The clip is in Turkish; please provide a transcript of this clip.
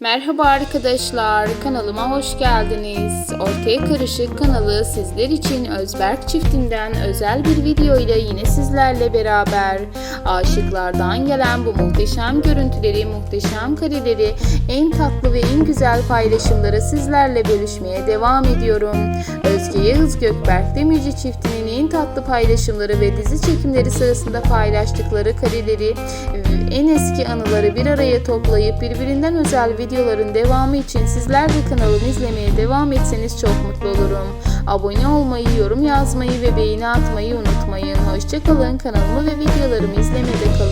Merhaba arkadaşlar, kanalıma hoş geldiniz. Ortaya Karışık kanalı sizler için Özberk çiftinden özel bir video ile yine sizlerle beraber aşıklardan gelen bu muhteşem görüntüleri, muhteşem kareleri, en tatlı ve en güzel paylaşımları sizlerle bölüşmeye devam ediyorum. Özge Yağız Gökberk Demirci çiftinin en tatlı paylaşımları ve dizi çekimleri sırasında paylaştıkları kareleri, en eski anıları bir araya toplayıp birbirinden özel videoların devamı için sizler de kanalımı izlemeye devam etseniz çok mutlu olurum. Abone olmayı, yorum yazmayı ve beğeni atmayı unutmayın. Hoşçakalın, kanalımı ve videolarımı izlemede kalın.